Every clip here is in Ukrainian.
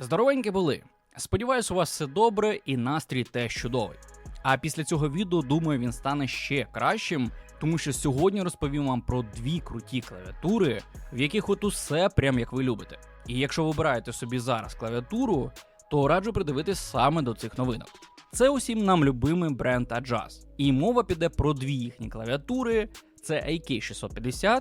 Здоровенькі були. Сподіваюсь, у вас все добре і настрій теж чудовий. А після цього відео, думаю, він стане ще кращим, тому що сьогодні розповім вам про дві круті клавіатури, в яких от усе прям як ви любите. І якщо вибираєте собі зараз клавіатуру, то раджу придивитись саме до цих новинок. Це усім нам любимий бренд Adjust. І мова піде про дві їхні клавіатури: це AK650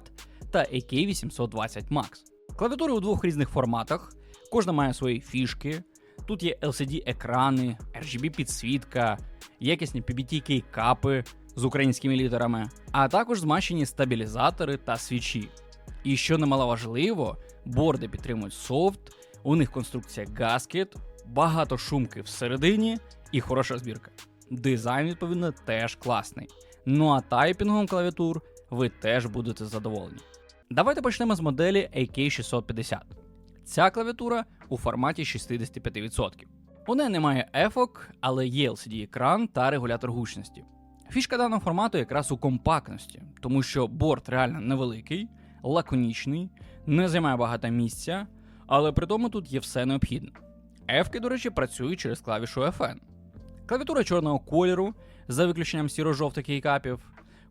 та AK820 Max. Клавіатури у двох різних форматах, кожна має свої фішки. Тут є LCD-екрани, RGB-підсвітка, якісні PBT капи з українськими літерами, а також змащені стабілізатори та свічі. І що немаловажливо, борди підтримують софт, у них конструкція Gasket, багато шумки всередині і хороша збірка. Дизайн, відповідно, теж класний. Ну а тайпінгом клавіатур ви теж будете задоволені. Давайте почнемо з моделі AK650. Ця клавіатура у форматі 65%. У неї немає ефок, але є LCD-екран та регулятор гучності. Фішка даного формату якраз у компактності, тому що борт реально невеликий, лаконічний, не займає багато місця, але при тому тут є все необхідне. Ефки, до речі, працюють через клавішу FN. Клавіатура чорного кольору, за виключенням сіро-жовтих кейкапів.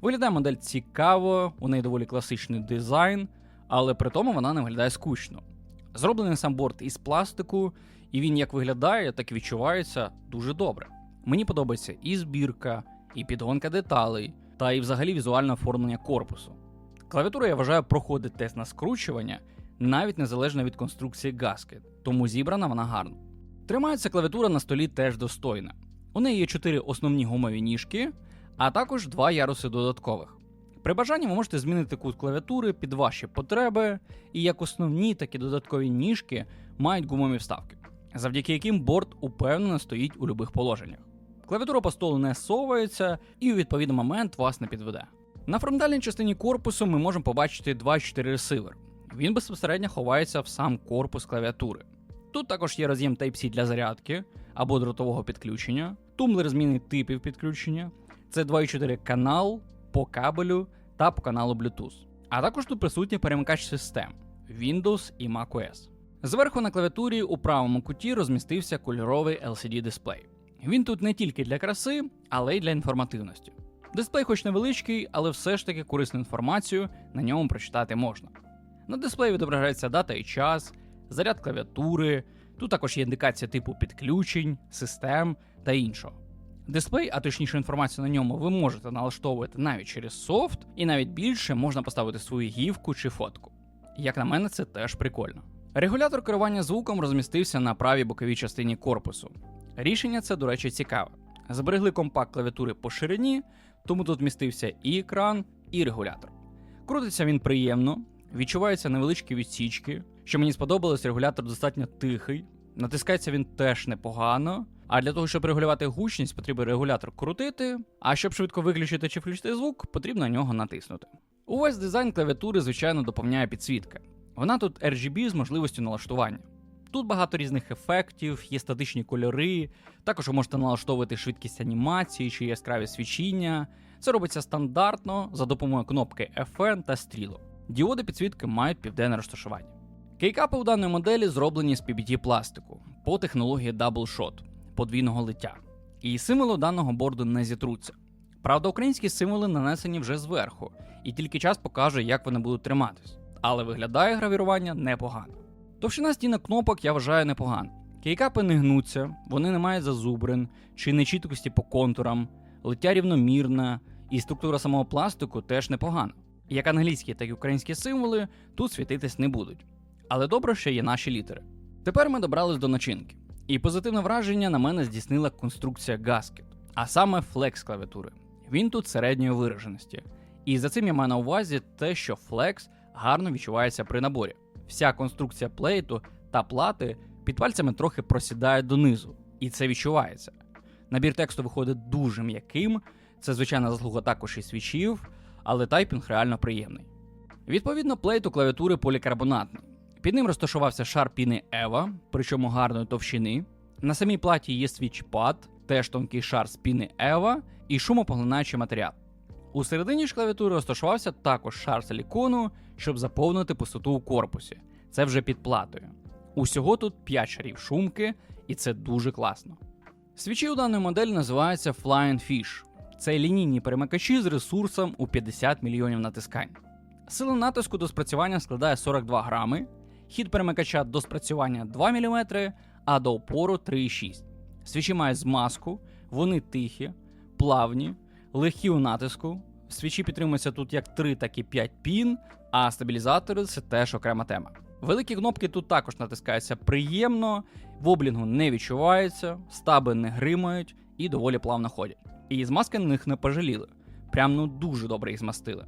Виглядає модель цікаво, у неї доволі класичний дизайн, але при тому вона не виглядає скучно. Зроблений сам борт із пластику, і він як виглядає, так і відчувається дуже добре. Мені подобається і збірка, і підгонка деталей, та і взагалі візуальне оформлення корпусу. Клавіатура, я вважаю, проходить тест на скручування, навіть незалежно від конструкції Gasket, тому зібрана вона гарно. Тримається клавіатура на столі теж достойна. У неї є чотири основні гумові ніжки, а також два яруси додаткових. При бажанні ви можете змінити кут клавіатури під ваші потреби, і як основні, так і додаткові ніжки мають гумові вставки, завдяки яким борт упевнено стоїть у будь-яких положеннях. Клавіатура по столу не совається і у відповідний момент вас не підведе. На фронтальній частині корпусу ми можемо побачити 2.4 ресивер. Він безпосередньо ховається в сам корпус клавіатури. Тут також є роз'єм Type-C для зарядки або дротового підключення, тумблер зміни типів підключення, це 2.4 канал по кабелю та по каналу Bluetooth. А також тут присутній перемикач систем Windows і macOS. Зверху на клавіатурі у правому куті розмістився кольоровий LCD дисплей. Він тут не тільки для краси, але й для інформативності. Дисплей, хоч невеличкий, але все ж таки корисну інформацію на ньому прочитати можна. На дисплеї відображається дата і час, заряд клавіатури, тут також є індикація типу підключень, систем та іншого. Дисплей, а точніше інформацію на ньому, ви можете налаштовувати навіть через софт, і навіть більше можна поставити свою гівку чи фотку. Як на мене, це теж прикольно. Регулятор керування звуком розмістився на правій боковій частині корпусу. Рішення це, до речі, цікаве. Зберегли компакт клавіатури по ширині, тому тут вмістився і екран, і регулятор. Крутиться він приємно, відчуваються невеличкі відсічки. Що мені сподобалось, регулятор достатньо тихий, натискається він теж непогано. А для того, щоб регулювати гучність, потрібен регулятор крутити. А щоб швидко виключити чи включити звук, потрібно на нього натиснути. Увесь дизайн клавіатури, звичайно, доповняє підсвітка. Вона тут RGB з можливістю налаштування. Тут багато різних ефектів, є статичні кольори, також ви можете налаштовувати швидкість анімації чи яскраві свічіння. Це робиться стандартно за допомогою кнопки FN та стрілок. Діоди підсвітки мають південне розташування. Кейкапи у даної моделі зроблені з PBT пластику по технології Double подвійного лиття. І символи даного борду не зітруться. Правда, українські символи нанесені вже зверху, і тільки час покаже, як вони будуть триматись. Але виглядає гравірування непогано. Товщина стінок кнопок я вважаю непогано. Кейкапи не гнуться, вони не мають зазубрин чи нечіткості по контурам, лиття рівномірна, і структура самого пластику теж непогана. Як англійські, так і українські символи тут світитись не будуть. Але добре, що є наші літери. Тепер ми добрались до начинки. І позитивне враження на мене здійснила конструкція Gasket, а саме флекс клавіатури. Він тут середньої вираженості. І за цим я маю на увазі те, що флекс гарно відчувається при наборі. Вся конструкція плейту та плати під пальцями трохи просідає донизу, і це відчувається. Набір тексту виходить дуже м'яким, це звичайна заслуга також і свічів, але тайпінг реально приємний. Відповідно, плейт у клавіатури полікарбонатний. Під ним розташувався шар піни Ева, причому гарної товщини. На самій платі є свічпад, теж тонкий шар з піни Ева і шумопоглинаючий матеріал. У середині ж клавіатури розташувався також шар силікону, щоб заповнити пустоту у корпусі. Це вже під платою. Усього тут 5 шарів шумки, і це дуже класно. Свічі у даної моделі називаються Flying Fish. Це лінійні перемикачі з ресурсом у 50 мільйонів натискань. Сила натиску до спрацювання складає 42 грами, хід перемикача до спрацювання 2 мм, а до опору 3,6. Свічі мають змазку, вони тихі, плавні, легкі у натиску. Свічі підтримуються тут як 3, так і 5 пін, а стабілізатори це теж окрема тема. Великі кнопки тут також натискаються приємно, воблінгу не відчувається, стаби не гримають і доволі плавно ходять. І змазки на них не пожаліли. Прям ну дуже добре їх змастили.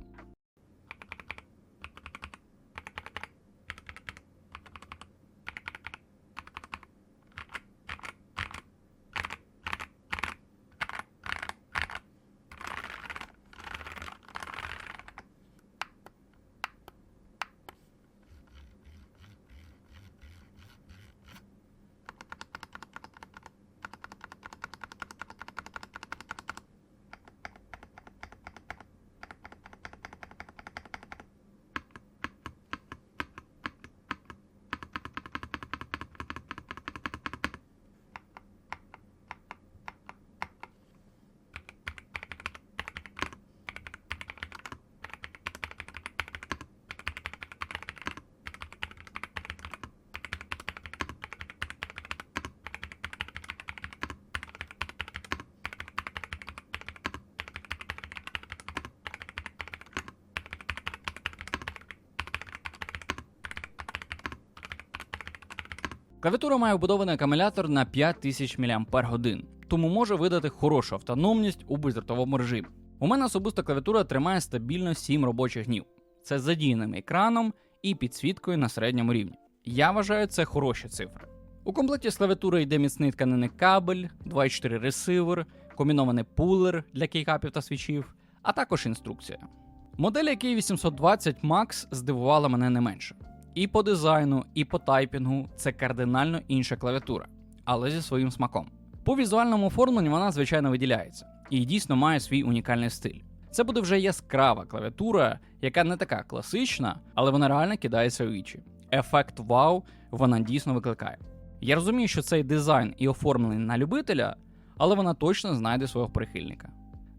Клавіатура має вбудований акумулятор на 5000 мАч, тому може видати хорошу автономність у бездротовому режимі. У мене особиста клавіатура тримає стабільно 7 робочих днів. Це з задіяним екраном і підсвіткою на середньому рівні. Я вважаю це хороші цифри. У комплекті з клавіатури йде міцний тканинний кабель, 2.4 ресивер, комбінований пулер для кейкапів та свічів, а також інструкція. Модель AK820 Max здивувала мене не менше. І по дизайну, і по тайпінгу це кардинально інша клавіатура, але зі своїм смаком. По візуальному оформленню вона звичайно виділяється і дійсно має свій унікальний стиль. Це буде вже яскрава клавіатура, яка не така класична, але вона реально кидається у вічі. Ефект вау вона дійсно викликає. Я розумію, що цей дизайн і оформлений на любителя, але вона точно знайде свого прихильника.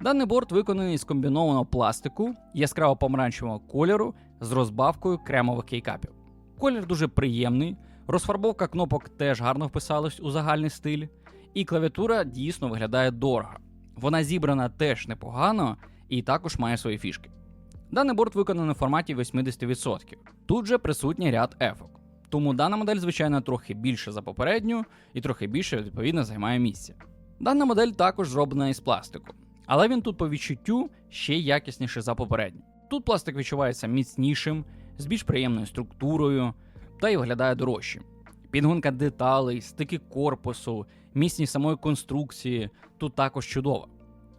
Даний борт виконаний з комбінованого пластику яскраво помаранчевого кольору з розбавкою кремових кейкапів. Колір дуже приємний, розфарбовка кнопок теж гарно вписалась у загальний стиль, і клавіатура дійсно виглядає дорого. Вона зібрана теж непогано і також має свої фішки. Даний борт виконаний в форматі 80%. Тут же присутній ряд ефок. Тому дана модель, звичайно, трохи більше за попередню і трохи більше, відповідно, займає місце. Дана модель також зроблена із пластику, але він тут по відчуттю ще якісніший за попередню. Тут пластик відчувається міцнішим, з більш приємною структурою та й виглядає дорожче. Підгонка деталей, стики корпусу, міцність самої конструкції тут також чудова.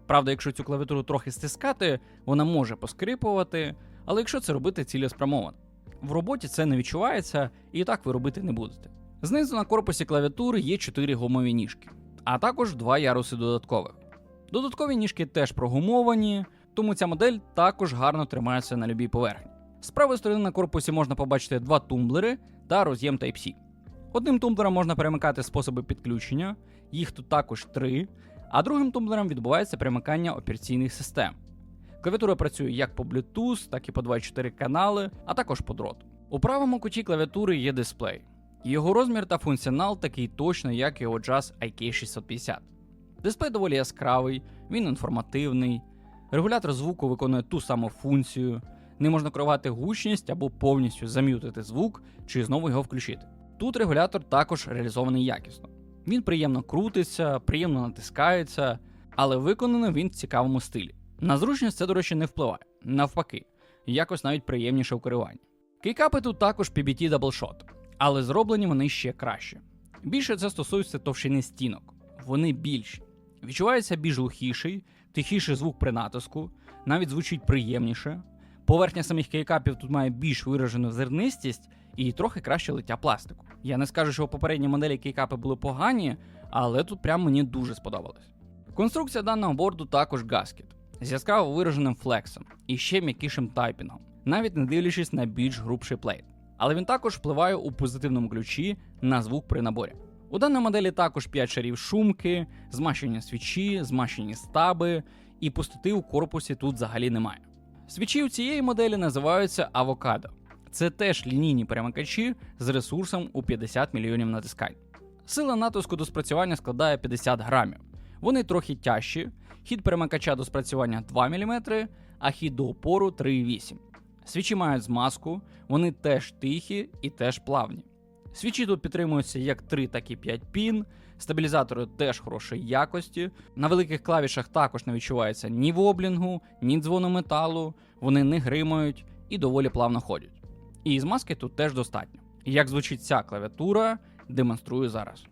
Правда, якщо цю клавіатуру трохи стискати, вона може поскрипувати, але якщо це робити цілеспрямовано. В роботі це не відчувається і так ви робити не будете. Знизу на корпусі клавіатури є 4 гумові ніжки, а також два яруси додаткових. Додаткові ніжки теж прогумовані, тому ця модель також гарно тримається на любій поверхні. З правої сторони на корпусі можна побачити два тумблери та роз'єм Type-C. Одним тумблером можна перемикати способи підключення, їх тут також три, а другим тумблером відбувається перемикання операційних систем. Клавіатура працює як по Bluetooth, так і по 24 канали, а також по дроту. У правому куті клавіатури є дисплей. Його розмір та функціонал такий точно, як у Jazz IK650. Дисплей доволі яскравий, він інформативний, регулятор звуку виконує ту саму функцію, не можна керувати гучність або повністю зам'ютити звук чи знову його включити. Тут регулятор також реалізований якісно. Він приємно крутиться, приємно натискається, але виконаний він в цікавому стилі. На зручність це, до речі, не впливає, навпаки, якось навіть приємніше у керуванні. Кейкапи тут також PBT Double але зроблені вони ще краще. Більше це стосується товщини стінок, вони більші. Відчувається більш глухіший, тихіший звук при натиску, навіть звучить приємніше. Поверхня самих кейкапів тут має більш виражену зернистість і трохи краще лиття пластику. Я не скажу, що попередні моделі кейкапи були погані, але тут прям мені дуже сподобалось. Конструкція даного борду також гаскет з яскраво вираженим флексом і ще м'якішим тайпінгом, навіть не дивлячись на більш грубший плейт. але він також впливає у позитивному ключі на звук при наборі. У даній моделі також 5 шарів шумки, змащення свічі, змащені стаби, і пустоти у корпусі тут взагалі немає. Свічі у цієї моделі називаються авокадо. Це теж лінійні перемикачі з ресурсом у 50 мільйонів натискань. Сила натиску до спрацювання складає 50 грамів. Вони трохи тяжчі, хід перемикача до спрацювання 2 мм, а хід до опору 3,8. Свічі мають змазку, вони теж тихі і теж плавні. Свічі тут підтримуються як 3, так і 5 пін. Стабілізатори теж хорошої якості. На великих клавішах також не відчувається ні воблінгу, ні дзвону металу, вони не гримають і доволі плавно ходять. І змазки тут теж достатньо. Як звучить ця клавіатура, демонструю зараз.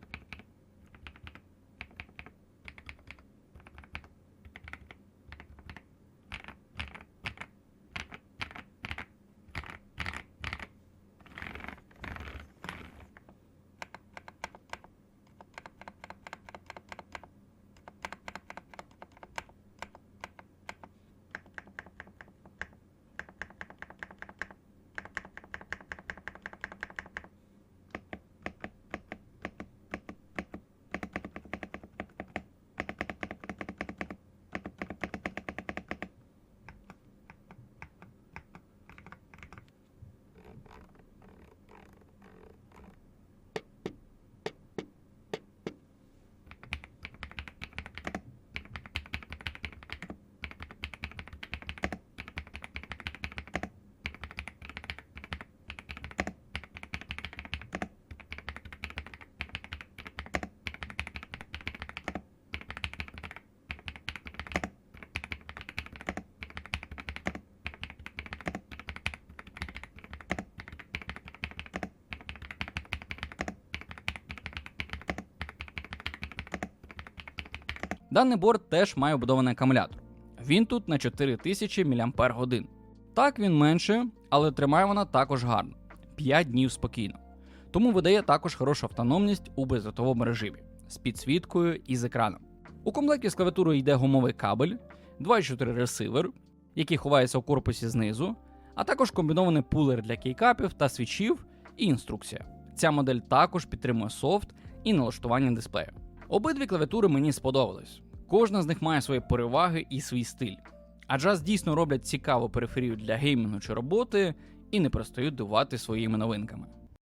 Даний борт теж має вбудований акумулятор. Він тут на 4000 мАч. Так він менше, але тримає вона також гарно 5 днів спокійно. Тому видає також хорошу автономність у бездротовому режимі з підсвіткою і з екраном. У комплекті з клавіатурою йде гумовий кабель, 2.4 ресивер, який ховається у корпусі знизу, а також комбінований пулер для кейкапів та свічів і інструкція. Ця модель також підтримує софт і налаштування дисплею. Обидві клавіатури мені сподобались. Кожна з них має свої переваги і свій стиль. А Jazz дійсно роблять цікаву периферію для геймінгу чи роботи і не перестають дувати своїми новинками.